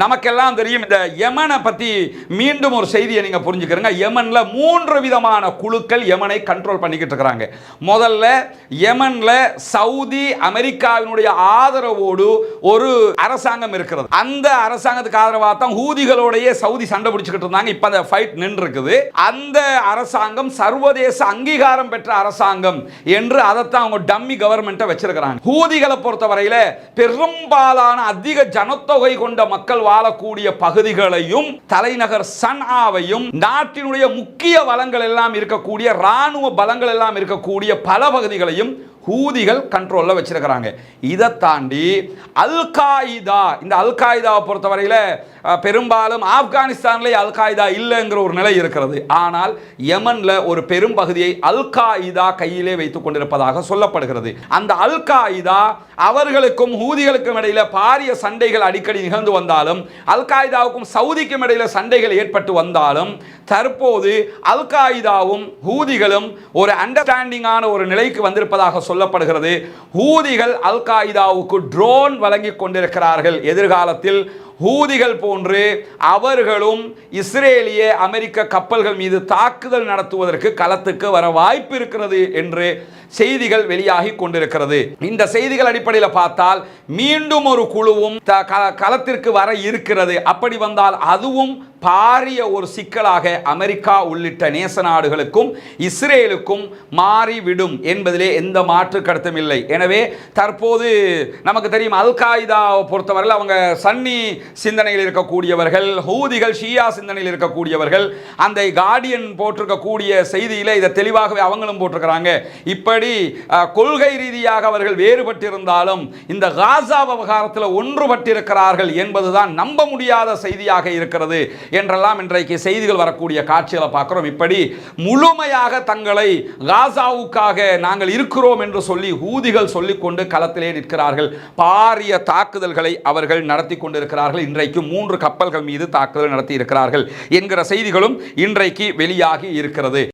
நமக்கெல்லாம் தெரியும் இந்த யமனை பத்தி மீண்டும் ஒரு செய்தியை நீங்க புரிஞ்சுக்கிறீங்க. யமன்ல மூன்று விதமான குழுக்கள் யமனை கண்ட்ரோல் பண்ணிக்கிட்டு இருக்கிறாங்க. முதல்ல யமன்ல சவுதி அமெரிக்காவினுடைய ஆதரவோடு ஒரு அரசாங்கம் இருக்கிறது. அந்த அரசாங்கத்துக்கு ஆதரவாக தான் ஹூதிகளோடைய சவுதி சண்டை பிடிச்சிக்கிட்டு இருந்தாங்க. இப்ப அந்த ஃபைட் நின்று இருக்குது அந்த அரசாங்கம் சர்வதேச அங்கீகாரம் பெற்ற அரசாங்கம் என்று அதைத்தான் அவங்க டம்மி கவர்மெண்ட்டை வச்சிருக்கிறாங்க. ஹூதிகளை பொறுத்தவரையில பெரும்பாலான அதிக ஜனத்தொகை கொண்ட மக்கள் வாழக்கூடிய பகுதிகளையும் தலைநகர் சன்ஆவையும் நாட்டினுடைய முக்கிய வளங்கள் எல்லாம் இருக்கக்கூடிய ராணுவ பலங்கள் எல்லாம் இருக்கக்கூடிய பல பகுதிகளையும் ஹூதிகள் கண்ட்ரோலில் வச்சுருக்கிறாங்க. இதை தாண்டி அல் காயிதா இந்த அல் காயிதாவை பொறுத்தவரையில் பெரும்பாலும் ஆப்கானிஸ்தான்லேயே அல் காயிதா இல்லைங்கிற ஒரு நிலை இருக்கிறது. ஆனால் யமனில் ஒரு பெரும் பகுதியை அல் காயிதா கையிலே வைத்து கொண்டிருப்பதாக சொல்லப்படுகிறது. அந்த அல் காயிதா அவர்களுக்கும் ஹூதிகளுக்கும் இடையில் பாரிய சண்டைகள் அடிக்கடி நிகழ்ந்து வந்தாலும் அல் காயிதாவுக்கும் சவுதிக்கும் இடையில் சண்டைகள் ஏற்பட்டு வந்தாலும் தற்போது அல் காயிதாவும் ஹூதிகளும் ஒரு அண்டர்ஸ்டாண்டிங்கான ஒரு நிலைக்கு வந்திருப்பதாக சொல்லப்படுகிறது. ஹூதிகள் அல் காய்தாவுக்கு ட்ரோன் வழங்கி கொண்டிருக்கிறார்கள். எதிர்காலத்தில் ஹூதிகள் போன்று அவர்களும் இஸ்ரேலிய அமெரிக்க கப்பல்கள் மீது தாக்குதல் நடத்துவதற்கு களத்துக்கு வர வாய்ப்பு இருக்கிறது என்று செய்திகள் வெளியாகி கொண்டிருக்கிறது. இந்த செய்திகள் அடிப்படையில் பார்த்தால் மீண்டும் ஒரு குழுவும் த- களத்திற்கு வர இருக்கிறது. அப்படி வந்தால் அதுவும் பாரிய ஒரு சிக்கலாக அமெரிக்கா உள்ளிட்ட நேச நாடுகளுக்கும் இஸ்ரேலுக்கும் மாறிவிடும் என்பதிலே எந்த மாற்று கருத்தும் இல்லை. எனவே தற்போது நமக்கு தெரியும் அல் காயிதாவை பொறுத்தவரையில் அவங்க சன்னி சிந்தனையில் இருக்கக்கூடியவர்கள் ஹூதிகள் ஷியா சிந்தனையில் இருக்கக்கூடியவர்கள் அந்த கார்டியன் போட்டிருக்கக்கூடிய செய்தியில் இதை தெளிவாகவே அவங்களும் போட்டிருக்கிறாங்க. இப்படி கொள்கை ரீதியாக அவர்கள் வேறுபட்டிருந்தாலும் இந்த காசா விவகாரத்தில் ஒன்றுபட்டிருக்கிறார்கள் என்பதுதான் நம்ப முடியாத செய்தியாக இருக்கிறது. என்றெல்லாம் இன்றைக்கு செய்திகள் வரக்கூடிய காட்சிகளை பார்க்குறோம். இப்படி முழுமையாக தங்களை காசாவுக்காக நாங்கள் இருக்கிறோம் என்று சொல்லி ஊதிகள் சொல்லிக்கொண்டு களத்திலே நிற்கிறார்கள். பாரிய தாக்குதல்களை அவர்கள் நடத்தி கொண்டிருக்கிறார்கள். இன்றைக்கு மூன்று கப்பல்கள் மீது தாக்குதல் நடத்தி இருக்கிறார்கள் என்கிற செய்திகளும் இன்றைக்கு வெளியாகி இருக்கிறது.